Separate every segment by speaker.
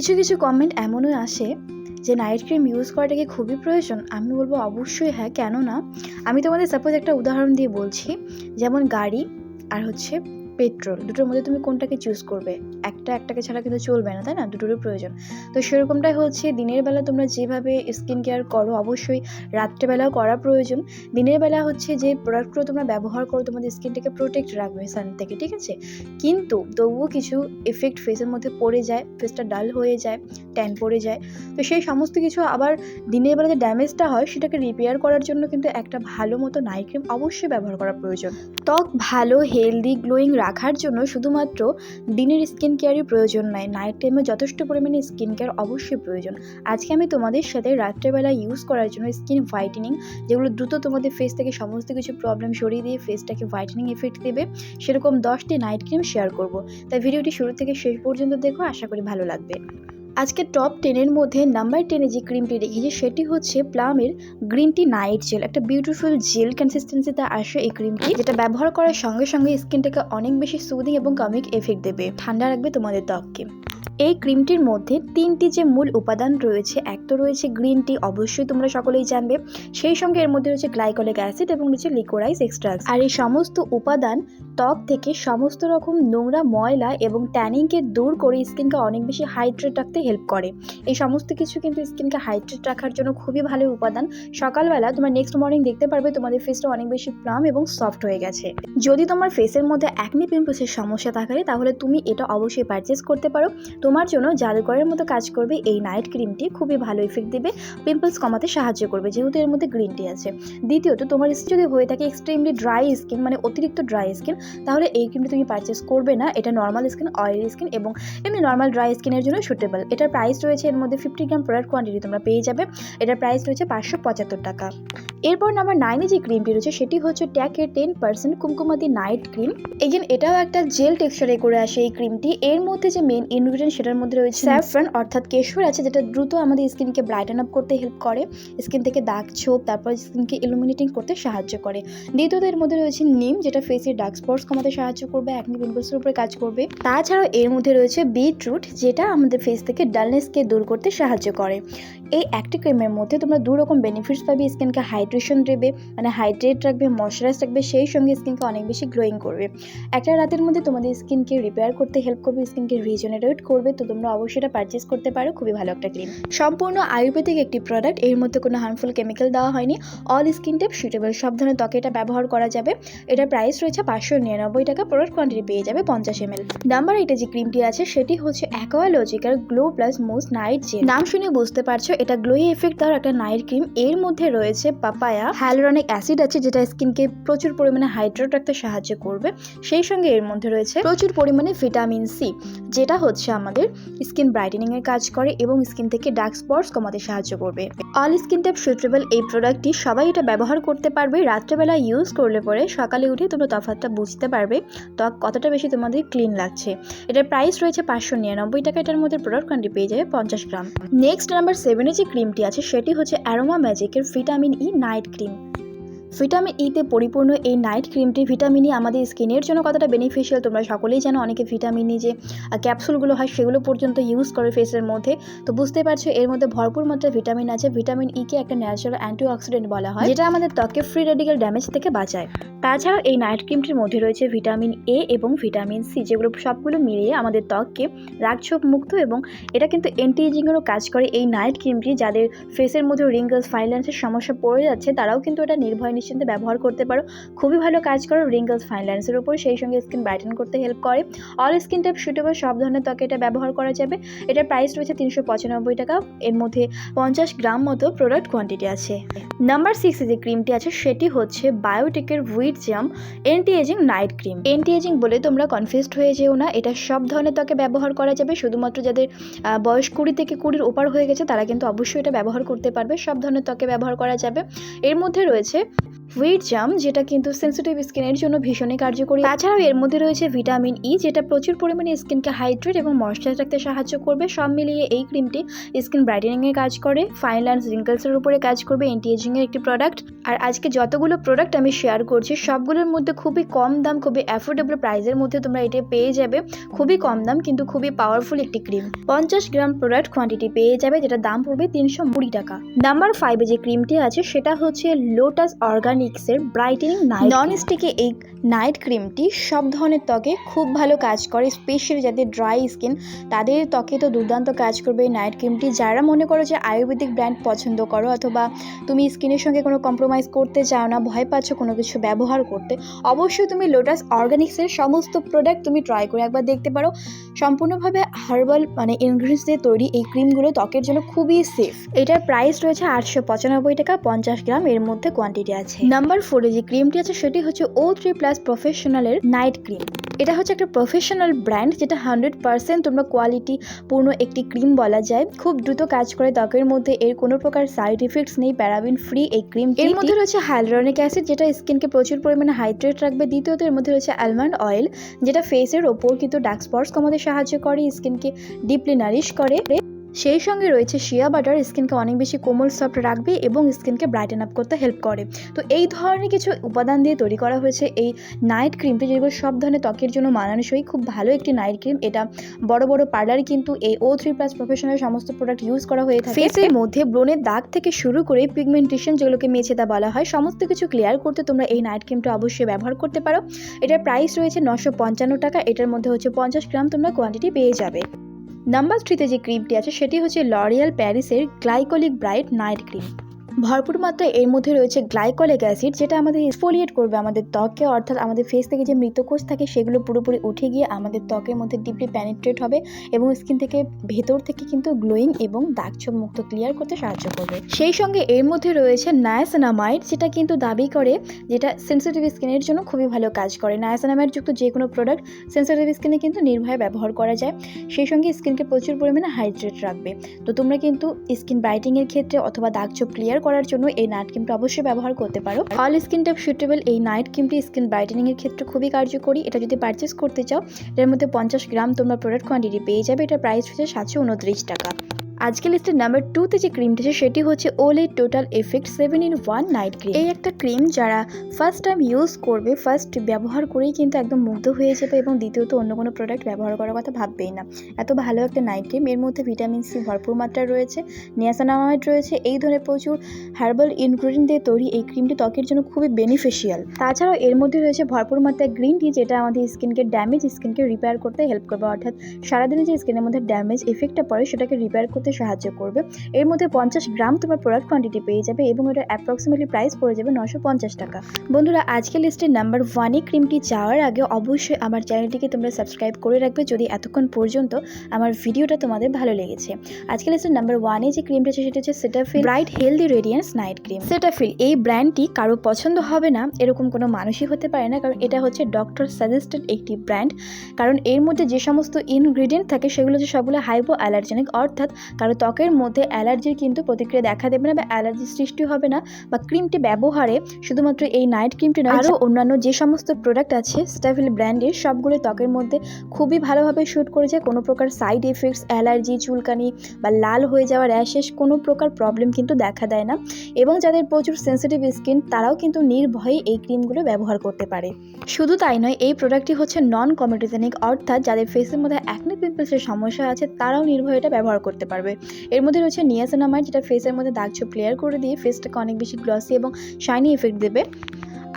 Speaker 1: কিছু কিছু কমেন্ট এমনও আসে যে নাইট ক্রিম ইউজ করাটাকে খুবই প্রয়োজন? আমি বলব, অবশ্যই হ্যাঁ কেননা আমি তোমাদের সাপোজ একটা উদাহরণ দিয়ে বলছি। যেমন গাড়ি আর হচ্ছে পেট্রোল, দুটোর মধ্যে তুমি কোনটাকে চুজ করবে? একটা একটাকে ছাড়া কিন্তু চলবে না, তাই না? দুটোরই প্রয়োজন। তো সেরকমটাই হচ্ছে, দিনের বেলা তোমরা যেভাবে স্কিন কেয়ার করো, অবশ্যই রাত্রেবেলাও করা প্রয়োজন। দিনের বেলা হচ্ছে যে প্রোডাক্টগুলো তোমরা ব্যবহার করো, তোমাদের স্কিনটাকে প্রোটেক্ট রাখবে সান থেকে, ঠিক আছে? কিন্তু তবুও কিছু এফেক্ট ফেসের মধ্যে পড়ে যায় ফেসটা ডাল হয়ে যায় ট্যান পড়ে যায়। তো সেই সমস্ত কিছু আবার দিনের বেলা যে ড্যামেজটা হয়, সেটাকে রিপেয়ার করার জন্য কিন্তু একটা ভালো মতো নাইট ক্রিম অবশ্যই ব্যবহার করা প্রয়োজন। ত্বক ভালো হেলদি গ্লোয়িং রাখার জন্য শুধুমাত্র দিনের স্কিন কেয়ারই প্রয়োজন নয় নাইট টাইমে যথেষ্ট পরিমাণে স্কিন কেয়ার অবশ্যই প্রয়োজন। আজকে আমি তোমাদের সাথে রাত্রেবেলা ইউজ করার জন্য স্কিন হোয়াইটেনিং যেগুলো দ্রুত তোমাদের ফেস থেকে সমস্ত কিছু প্রবলেম সরিয়ে দিয়ে ফেসটাকে হোয়াইটেনিং এফেক্ট দেবে, সেরকম দশটি নাইট ক্রিম শেয়ার করব। তাই ভিডিওটি শুরু থেকে শেষ পর্যন্ত দেখো, আশা করি ভালো লাগবে। আজকে টপ টেনের মধ্যে নাম্বার টেনে যে ক্রিমটি রেখেছি সেটি হচ্ছে প্লামের গ্রিন টি নাইট জেল একটা বিউটিফুল জেল কনসিস্টেন্সিতে আসে এই ক্রিমটি যেটা ব্যবহার করার সঙ্গে সঙ্গে স্কিনটাকে অনেক বেশি সুদিং এবং কামিক এফেক্ট দেবে। ঠান্ডা রাখবে তোমাদের ত্বককে। এই ক্রিমটির মধ্যে তিনটি যে মূল উপাদান রয়েছে, এক তো রয়েছে গ্রিন টি অবশ্যই তোমরা সকলেই জানবে। সেই সঙ্গে এর মধ্যে রয়েছে গ্লাইকলিক অ্যাসিড এবং রয়েছে লিকোরাইস এক্সট্রাক্ট আর এই সমস্ত উপাদান ত্বক থেকে সমস্ত রকম নোংরা ময়লা এবং ট্যানিংকে দূর করে স্কিনকে অনেক বেশি হাইড্রেট রাখতে হেল্প করে। এই সমস্ত কিছু কিন্তু স্কিনকে হাইড্রেট রাখার জন্য খুবই ভালো উপাদান। সকালবেলা তোমার নেক্সট মর্নিং দেখতে পারবে তোমাদের ফেসটা অনেক বেশি প্লাম এবং সফট হয়ে গেছে। যদি তোমার ফেসের মধ্যে অ্যাকনি পিম্পলসের সমস্যা থাকে, তাহলে তুমি এটা অবশ্যই পারচেস করতে পারো। তোমার জন্য জাদুকরের মতো কাজ করবে এই নাইট ক্রিমটি খুবই ভালো ইফেক্ট দেবে। পিম্পলস কমাতে সাহায্য করবে, যেহেতু এর মধ্যে গ্রিন টি আছে। দ্বিতীয়ত, তোমার যদি হয়ে থাকে এক্সট্রিমলি ড্রাই স্কিন মানে অতিরিক্ত ড্রাই স্কিন তাহলে এই ক্রিমটি তুমি পারচেস করবে না। এটা নর্মাল স্কিন অয়েলি স্কিন এবং এমনি নর্মাল ড্রাই স্কিনের জন্য সুটেবল এটার প্রাইস রয়েছে এর মধ্যে ফিফটি গ্রাম প্রোডাক্ট কোয়ান্টিটি তোমরা পেয়ে যাবে। এটার প্রাইস রয়েছে পাঁচশো পঁচাত্তর টাকা। এরপর নাম্বার নাইনে যে ক্রিমটি রয়েছে সেটি হচ্ছে ট্যাকের ten percent Kumkumadi night cream again এটাও একটা জেল টেক্সচারে করে আসে এই ক্রিমটি এর মধ্যে যে মেন ইনগ্রিডিয়েন্ট সেটার মধ্যে রয়েছে স্যাফরান অর্থাৎ কেশর আছে যেটা দ্রুত আমাদের স্কিনকে ব্রাইটেন আপ করতে হেল্প করে। স্কিন থেকে দাগ ছোপ তারপর স্কিনকে ইলুমিনেটিং করতে সাহায্য করে। দ্বিতীয়ত এর মধ্যে রয়েছে নিম যেটা ফেসের ডার্ক স্পটস কমাতে সাহায্য করবে অ্যাকনি পিম্পলসের উপরে কাজ করবে। তাছাড়াও এর মধ্যে রয়েছে বিটরুট যেটা আমাদের ফেস থেকে ডালনেসকে দূর করতে সাহায্য করে। এই একটি ক্রিমের মধ্যে তোমরা দু রকম বেনিফিটস পাবে স্কিনকে হাইড্রেশন দেবে মানে হাইড্রেট রাখবে ময়শ্চারাইজ রাখবে, সেই সঙ্গে স্কিনকে অনেক বেশি গ্লোয়িং করবে। একটা রাতের মধ্যে তোমাদের স্কিনকে রিপেয়ার করতে হেল্প করবে স্কিনকে রিজেনারেট করবে, তো তোমরা অবশ্যই এটা পারচেস করতে পারো, খুবই ভালো একটা ক্রিম সম্পূর্ণ আয়ুর্বেদিক একটি প্রোডাক্টের মধ্যে কোনো হার্মফুল কেমিক্যাল দেওয়া হয়নি। অল স্কিন টাইপ সুটেবল সব ধরনের ত্বকে এটা ব্যবহার করা যাবে। এটার প্রাইস রয়েছে পাঁচশো নিরানব্বই টাকা প্রোডাক্ট কোয়ান্টিটি পেয়ে যাবে পঞ্চাশ এম এল নাম্বার এইটা যে ক্রিমটি আছে, সেটি হচ্ছে অ্যাকোয়ালজিক্যাল গ্লো প্লাস মোস নাইট জেল নাম শুনে বুঝতে পারছ, এটা গ্লোই এফেক্ট দেওয়ার একটা নাইট ক্রিম এর মধ্যে রয়েছে পাপায়া হ্যালোরনিক অ্যাসিড আছে, যেটা স্কিনকে প্রচুর পরিমাণে হাইড্রেট রাখতে সাহায্য করবে। সেই সঙ্গে এর মধ্যে রয়েছে প্রচুর পরিমাণে ভিটামিন সি যেটা হচ্ছে আমাদের স্কিন ব্রাইটেনিং এর কাজ করে এবং স্কিন থেকে ডার্ক স্পটস কমাতে সাহায্য করবে। অল স্কিন টাইপ সুইটেবল এই প্রোডাক্টটি সবাই এটা ব্যবহার করতে পারবে। রাত্রেবেলা ইউজ করলে পরে সকালে উঠে তোমরা তফাৎটা বুঝতে পারবে। ত্বক কতটা বেশি তোমাদের ক্লিন লাগছে? এটার প্রাইস রয়েছে পাঁচশো নিরানব্বই টাকা। এটার মধ্যে প্রোডাক্ট কোয়ান্টি পেয়ে যাবে পঞ্চাশ গ্রাম। নেক্সট নাম্বার সেভেনে যে ক্রিমটি আছে, সেটি হচ্ছে অ্যারোমা ম্যাজিকের vitamin E night cream vitamin ইতে পরিপূর্ণ এই নাইট ক্রিমটি ভিটামিন ই আমাদের স্কিনের জন্য কতটা বেনিফিশিয়াল তোমরা সকলেই জানো। অনেকে ভিটামিন ই যে ক্যাপসুলগুলো হয় সেগুলো পর্যন্ত ইউজ করে ফেসের মধ্যে। তো বুঝতে পারছ, এর মধ্যে ভরপুর মাত্রায় ভিটামিন আছে। ভিটামিন ই কে একটা ন্যাচারাল অ্যান্টিঅক্সিডেন্ট বলা হয়, যেটা আমাদের ত্বকে ফ্রি রেডিক্যাল ড্যামেজ থেকে বাঁচায়। তাছাড়াও এই নাইট ক্রিমটির মধ্যে রয়েছে ভিটামিন এ এবং ভিটামিন সি যেগুলো সবগুলো মিলিয়ে আমাদের ত্বককে রাগছোপ মুক্ত এবং এটা কিন্তু অ্যান্টি এজিংয়েরও কাজ করে। এই নাইট ক্রিমটি যাদের ফেসের মধ্যে রিঙ্গলস ফাইন্যান্সের সমস্যা পড়ে যাচ্ছে, তারাও কিন্তু এটা নির্ভয় নিশ্চিন্তে ব্যবহার করতে পারো। খুবই ভালো কাজ করো রিঙ্গলস ফাইন্যান্সের উপর। সেই সঙ্গে স্কিন ব্রাইটেন করতে হেল্প করে। অল স্কিন টাইপ সুটেবল সব ধরনের ত্বকে এটা ব্যবহার করা যাবে। এটার প্রাইস রয়েছে তিনশো পঁচানব্বই টাকা। এর মধ্যে পঞ্চাশ গ্রাম মতো প্রোডাক্ট কোয়ান্টিটি আছে। নাম্বার সিক্সে যে ক্রিমটি আছে, সেটি হচ্ছে বায়োটেকের wheat germ anti ageing night cream anti ageing বলে তোমরা কনফিউজড হয়ে যেও না। এটা সব ধরনের ত্বকে ব্যবহার করা যাবে। শুধুমাত্র যাদের বয়স কুড়ি থেকে কুড়ির ওপার হয়ে গেছে, তারা কিন্তু অবশ্যই এটা ব্যবহার করতে পারবে। সব ধরনের ত্বকে ব্যবহার করা যাবে। এর মধ্যে রয়েছে হুইট জাম যেটা কিন্তু সেন্সিটিভ স্কিনের জন্য ভীষণই কার্যকরী। তাছাড়াও এর মধ্যে রয়েছে ভিটামিন ই যেটা প্রচুর পরিমাণে স্কিনকে হাইড্রেট এবং ময়শ্চারাইজ রাখতে সাহায্য করবে। সব মিলিয়ে এই ক্রিমটি স্কিন ব্রাইটেনিং এর কাজ করে ফাইন লাইন্স রিঙ্কলসের উপরে কাজ করবে অ্যান্টি এজিং এর একটি প্রোডাক্ট আর আজকে যতগুলো প্রোডাক্ট আমি শেয়ার করছি, সবগুলোর মধ্যে খুবই কম দাম, খুবই অ্যাফোর্ডেবল প্রাইসের মধ্যে তোমরা এটা পেয়ে যাবে। খুবই কম দাম, কিন্তু খুবই পাওয়ারফুল একটি ক্রিম পঞ্চাশ গ্রাম প্রোডাক্ট কোয়ান্টিটি পেয়ে যাবে যেটা দাম পড়বে তিনশো কুড়ি টাকা। নাম্বার ফাইভে যে ক্রিমটি আছে, সেটা হচ্ছে লোটাস অর্গানিক্সের ব্রাইটেনিং নাইট নন স্টিকে এই নাইট ক্রিমটি সব ধরনের ত্বকে খুব ভালো কাজ করে স্পেশালি যাদের ড্রাই স্কিন তাদের ত্বকে তো দুর্দান্ত কাজ করবে এই নাইট ক্রিমটি যারা মনে করো যে আয়ুর্বেদিক ব্র্যান্ড পছন্দ করো অথবা তুমি স্কিনের সঙ্গে কোনো কম্প্রোমাইজ করতে চাও না, ভয় পাচ্ছ কোনো কিছু ব্যবহার করতে, অবশ্যই তুমি লোটাস অর্গানিক্সের সমস্ত প্রোডাক্ট তুমি ট্রাই করে একবার দেখতে পারো। সম্পূর্ণভাবে হার্বাল মানে ইনগ্রিডিয়েন্টস দিয়ে তৈরি এই ক্রিমগুলো ত্বকের জন্য খুবই সেফ এটার প্রাইস রয়েছে আটশো পঁচানব্বই টাকা, পঞ্চাশ গ্রাম, এর মধ্যে কোয়ান্টিটি আছে। নাম্বার ফোরে যে ক্রিমটি আছে, সেটি হচ্ছে ও থ্রি প্লাস প্রফেশনালের নাইট ক্রিম এটা হচ্ছে একটা প্রফেশনাল ব্র্যান্ড যেটা হান্ড্রেড পার্সেন্ট তোমরা কোয়ালিটি পূর্ণ একটি ক্রিম বলা যায়। খুব দ্রুত কাজ করে ত্বকের মধ্যে। এর কোনো প্রকার সাইড ইফেক্টস নেই। প্যারাবিন ফ্রি এই ক্রিম এর মধ্যে রয়েছে হাইলোরনিক অ্যাসিড যেটা স্কিনকে প্রচুর পরিমাণে হাইড্রেট রাখবে। দ্বিতীয়ত, এর মধ্যে রয়েছে অ্যালমন্ড অয়েল যেটা ফেসের ওপর কিন্তু ডার্ক স্পটস কমাতে সাহায্য করে স্কিনকে ডিপলি নারিশ করে। সেই সঙ্গে রয়েছে শিয়া বাটার স্কিনকে অনেক বেশি কোমল সফট রাখবে এবং স্কিনকে ব্রাইটেন আপ করতে হেল্প করে। তো এই ধরনের কিছু উপাদান দিয়ে তৈরি করা হয়েছে এই নাইট ক্রিমটি যেগুলো সব ধরনের ত্বকের জন্য মানানসই। খুব ভালো একটি নাইট ক্রিম এটা বড় বড় পার্লারে কিন্তু এই ও থ্রি প্লাস প্রফেশনাল সমস্ত প্রোডাক্ট ইউজ করা হয়ে থাকে। ফেসের মধ্যে ব্রণের দাগ থেকে শুরু করে পিগমেন্টেশন যেগুলোকে মেছেদা বলা হয় সমস্ত কিছু ক্লিয়ার করতে তোমরা এই নাইট ক্রিমটা অবশ্যই ব্যবহার করতে পারো। এটার প্রাইস রয়েছে নশো পঞ্চান্ন টাকা। এটার মধ্যে হচ্ছে পঞ্চাশ গ্রাম তোমরা কোয়ান্টিটি পেয়ে যাবে। নাম্বার থ্রিতে যে ক্রিমটি আছে সেটি হচ্ছে লরিয়াল প্যারিসের গ্লাইকোলিক ব্রাইট নাইট ক্রিম ভরপুর মাত্রায় এর মধ্যে রয়েছে গ্লাইকলিক অ্যাসিড যেটা আমাদের এক্সফোলিয়েট করবে আমাদের ত্বককে, অর্থাৎ আমাদের ফেস থেকে যে মৃতকোষ থাকে সেগুলো পুরোপুরি উঠে গিয়ে আমাদের ত্বকের মধ্যে ডিপলি প্যানিট্রেট হবে এবং স্কিন থেকে ভেতর থেকে কিন্তু গ্লোয়িং এবং দাগছোপ মুক্ত ক্লিয়ার করতে সাহায্য করবে। সেই সঙ্গে এর মধ্যে রয়েছে নায়াসেনামাইড যেটা কিন্তু দাবি করে যেটা সেন্সিটিভ স্কিনের জন্য খুবই ভালো কাজ করে। নায়াসেনামাইড যুক্ত যে কোনো প্রোডাক্ট সেন্সিটিভ স্কিনে কিন্তু নির্ভয়ে ব্যবহার করা যায়। সেই সঙ্গে স্কিনকে প্রচুর পরিমাণে হাইড্রেট রাখবে। তো তোমরা কিন্তু স্কিন ব্রাইটিংয়ের ক্ষেত্রে অথবা দাগছোপ ক্লিয়ার করার জন্য এই নাইট ক্রিমটা অবশ্যই ব্যবহার করতে পারো। অল স্কিন টাইপ সুটেবল এই নাইট ক্রিমটি স্কিন ব্রাইটেনিং এর ক্ষেত্রে খুবই কার্যকরী। এটা যদি পারচেস করতে চাও এর মধ্যে পঞ্চাশ গ্রাম তোমরা প্রোডাক্ট কোয়ান্টিটি পেয়ে যাবে। এটা প্রাইস হচ্ছে সাতশো উনত্রিশ টাকা। আজকে লিস্টের নাম্বার টুতে যে ক্রিমটি আছে, সেটি হচ্ছে Olay total effect seven in one night cream এই একটা ক্রিম যারা ফার্স্ট টাইম ইউজ করবে ফার্স্ট ব্যবহার করেই কিন্তু একদম মুগ্ধ হয়ে যাবে এবং দ্বিতীয়ত অন্য কোনো প্রোডাক্ট ব্যবহার করার কথা ভাববেই না। এত ভালো একটা নাইট ক্রিম এর মধ্যে ভিটামিন সি ভরপুর মাত্রায় রয়েছে নিয়াসানামাইড রয়েছে, এই ধরনের প্রচুর হার্বাল ইনগ্রিডিয়েন্ট দিয়ে তৈরি এই ক্রিমটি ত্বকের জন্য খুবই বেনিফিশিয়াল তাছাড়াও এর মধ্যে রয়েছে ভরপুর মাত্রায় গ্রিন টি যেটা আমাদের স্কিনকে ড্যামেজ স্কিনকে রিপেয়ার করতে হেল্প করবে। অর্থাৎ সারাদিনে যে স্কিনের মধ্যে ড্যামেজ এফেক্টটা পড়ে, সেটাকে রিপেয়ার করতে সাহায্য করবে। এর মধ্যে পঞ্চাশ গ্রাম তোমার প্রোডাক্ট কোয়ান্টিটি পেয়ে যাবে এবং এটা অ্যাপ্রক্সিমেটলি প্রাইস পড়ে যাবে নশো পঞ্চাশ টাকা। বন্ধুরা আজকে লিস্টের নাম্বার ওয়ানে ক্রিমটি যাওয়ার আগে অবশ্যই আমার চ্যানেলটিকে তোমরা সাবস্ক্রাইব করে রাখবে যদি এতক্ষণ পর্যন্ত আমার ভিডিওটা তোমাদের ভালো লেগেছে। আজকের লিস্টের নাম্বার ওয়ানে যে ক্রিমটা আছে সেটা হচ্ছে Cetaphil bright healthy radiance night cream Cetaphil এই ব্র্যান্ডটি কারও পছন্দ হবে না, এরকম কোনো মানুষই হতে পারে না, কারণ এটা হচ্ছে ডক্টর সাজেস্টেড একটি ব্র্যান্ড কারণ এর মধ্যে যে সমস্ত ইনগ্রিডিয়েন্ট থাকে সেগুলো হচ্ছে সবগুলো হাইপো অ্যালার্জেনিক অর্থাৎ কারও ত্বকের মধ্যে অ্যালার্জির কিন্তু প্রতিক্রিয়া দেখা দেবে না বা অ্যালার্জির সৃষ্টি হবে না বা ক্রিমটি ব্যবহারে শুধুমাত্র এই নাইট ক্রিমটি নয় আরও অন্যান্য যে সমস্ত প্রোডাক্ট আছে স্টাফিল ব্র্যান্ডের সবগুলো ত্বকের মধ্যে খুবই ভালোভাবে শ্যুট করেছে। কোনো প্রকার সাইড এফেক্টস অ্যালার্জি চুলকানি বা লাল হয়ে যাওয়া র্যাশেস কোনো প্রকার প্রবলেম কিন্তু দেখা দেয় না। এবং যাদের প্রচুর সেন্সিটিভ স্কিন তারাও কিন্তু নির্ভয়ে এই ক্রিমগুলো ব্যবহার করতে পারে। শুধু তাই নয় এই প্রোডাক্টটি হচ্ছে নন কমেটোজেনিক অর্থাৎ যাদের ফেসের মধ্যে অ্যাকনে পিম্পলসের সমস্যা আছে তারাও নির্ভয়ে এটা ব্যবহার করতে পারবে। এর মধ্যে রয়েছে নিয়াসেনামাইড যেটা ফেসের মধ্যে দাগ ছোপ ক্লিয়ার করে দিয়ে ফেসটাকে অনেক বেশি গ্লসি এবং শাইনি এফেক্ট দেবে।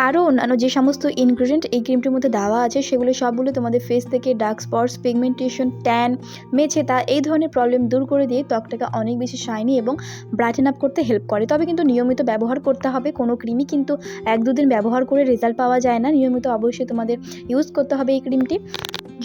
Speaker 1: আরও অন্যান্য যে সমস্ত ইনগ্রিডিয়েন্ট এই ক্রিমটির মধ্যে দেওয়া আছে, সেগুলো সবগুলো তোমাদের ফেস থেকে ডার্ক স্পটস পিগমেন্টেশন ট্যান মেছে, তা এই ধরনের প্রবলেম দূর করে দিয়ে ত্বকটাকে অনেক বেশি শাইনি এবং ব্রাইটেন আপ করতে হেল্প করে। তবে কিন্তু নিয়মিত ব্যবহার করতে হবে, কোনো ক্রিমই কিন্তু এক দুদিন ব্যবহার করে রেজাল্ট পাওয়া যায় না। নিয়মিত অবশ্যই তোমাদের ইউজ করতে হবে এই ক্রিমটি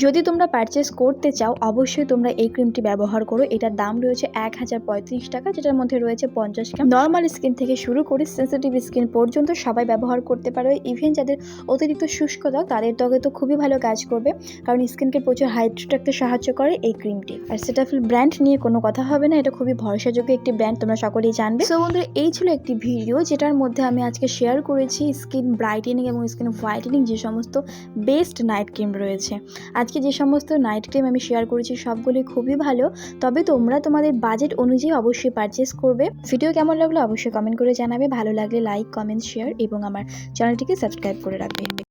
Speaker 1: যদি তোমরা পারচেস করতে চাও, অবশ্যই তোমরা এই ক্রিমটি ব্যবহার করো। এটার দাম রয়েছে এক হাজার পঁয়ত্রিশ টাকা, যেটার মধ্যে রয়েছে পঞ্চাশ গ্রাম নর্মাল স্কিন থেকে শুরু করে সেন্সিটিভ স্কিন পর্যন্ত সবাই ব্যবহার করতে পারো। ইভেন যাদের অতিরিক্ত শুষ্ক ত্বক তাদের ত্বকে তো খুবই ভালো কাজ করবে, কারণ স্কিনকে প্রচুর হাইড্রেট রাখতে সাহায্য করে এই ক্রিমটি আর সেটাফিল ব্র্যান্ড নিয়ে কোনো কথা হবে না, এটা খুবই ভরসাযোগ্য একটি ব্র্যান্ড তোমরা সকলেই জানবে। সো বন্ধুরা, এই ছিল একটি ভিডিও যেটার মধ্যে আমি আজকে শেয়ার করেছি স্কিন ব্রাইটেনিং এবং স্কিন হোয়াইটেনিং যে সমস্ত বেস্ট নাইট ক্রিম রয়েছে। আজকে যে সমস্ত নাইট ক্রিম আমি শেয়ার করেছি সবগুলি খুবই ভালো। তবে তোমরা তোমাদের বাজেট অনুযায়ী অবশ্যই পারচেস করবে। ভিডিও কেমন লাগল অবশ্যই কমেন্ট করে জানাবে। ভালো লাগলে লাইক কমেন্ট শেয়ার এবং আমার চ্যানেলটিকে সাবস্ক্রাইব করে রাখবে।